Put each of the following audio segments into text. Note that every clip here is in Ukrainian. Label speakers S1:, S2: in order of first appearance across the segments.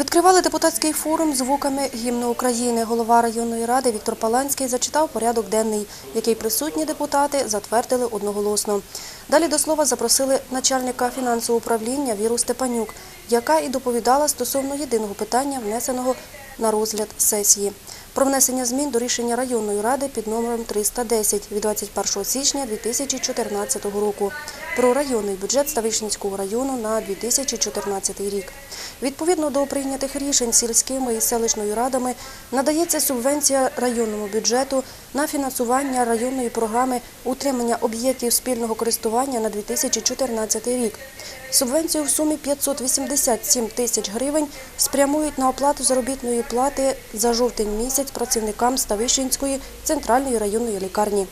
S1: Відкривали депутатський форум звуками гімну України. Голова районної ради Віктор Паланський зачитав порядок денний, який присутні депутати затвердили одноголосно. Далі до слова запросили начальника фінансового управління Віру Степанюк, яка і доповідала стосовно єдиного питання, внесеного на розгляд сесії. Про внесення змін до рішення районної ради під номером 310 від 21 січня 2014 року про районний бюджет Ставищенського району на 2014 рік. Відповідно до прийнятих рішень сільськими і селищною радами надається субвенція районному бюджету на фінансування районної програми утримання об'єктів спільного користування на 2014 рік. Субвенцію в сумі 587 тисяч гривень спрямують на оплату заробітної плати за жовтень місяць працівникам Ставищенської центральної районної лікарні.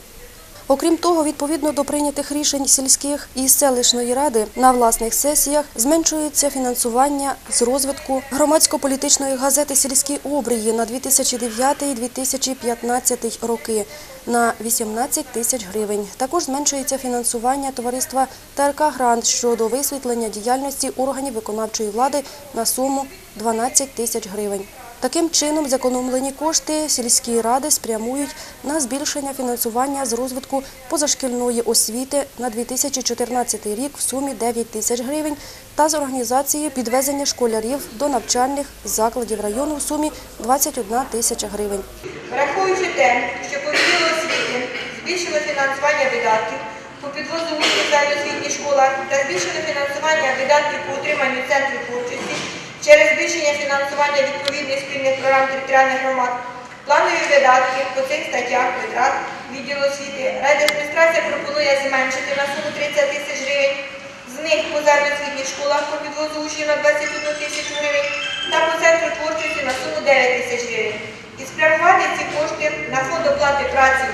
S1: Окрім того, відповідно до прийнятих рішень сільських і селищної ради на власних сесіях зменшується фінансування з розвитку громадсько-політичної газети Сільські обрії на 2009-2015 роки на 18 тисяч гривень. Також зменшується фінансування товариства ТРК Грант щодо висвітлення діяльності органів виконавчої влади на суму 12 тисяч гривень. Таким чином, зекономлені кошти сільські ради спрямують на збільшення фінансування з розвитку позашкільної освіти на 2014 рік в сумі 9 тисяч гривень та з організації підвезення школярів до навчальних закладів району в сумі 21 тисяча гривень.
S2: Враховуючи те, що по освіти збільшили фінансування видатків по підвозу учнів в загальноосвітніх школах та збільшили фінансування видатків по утриманню центрів творчості через збільшення фінансування відповідних спільних програм територіальних громад, планові видатки по цих статтях витрат відділу освіти райдержадміністрація пропонує зменшити на суму 30 тисяч гривень, з них по загальноосвітніх школах по підвозу учнів на 21 тисячу гривень та по центру творчості на суму 9 тисяч гривень. І спрямувати ці кошти на фонд оплати праці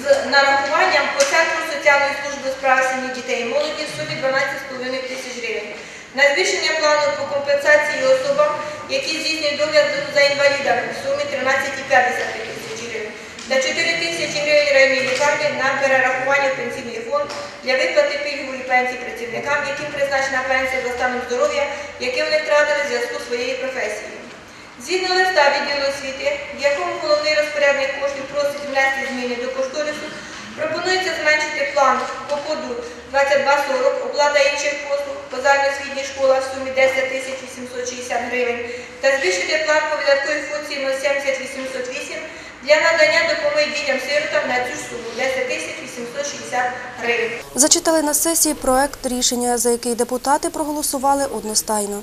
S2: з нарахуванням по центру соціальної служби у справах сім'ї дітей і молоді в сумі 12,5 тисяч гривень. На збільшення плану по компенсації особам, які здійснюють догляд за інвалідами в сумі 13,5 тисяч гривень. Та 4 тисячі гривень районній лікарні на перерахування в пенсійний фонд для виплати пільгової пенсії працівникам, яким призначена пенсія за станом здоров'я, яке вони втратили в зв'язку з своєю професією. Згідно листа відділу освіти, в якому головний розпорядник коштів просить внести зміни до кошторису, пропонується план по коду 2240 оплата інших послуг по загальноосвітніх школах в сумі 10 тисяч 860 гривень та збільшити план по видатковій функції 070 808 для надання допомоги дітям-сиротам на цю суму 10 тисяч 860 гривень.
S1: Зачитали на сесії проект рішення, за який депутати проголосували одностайно.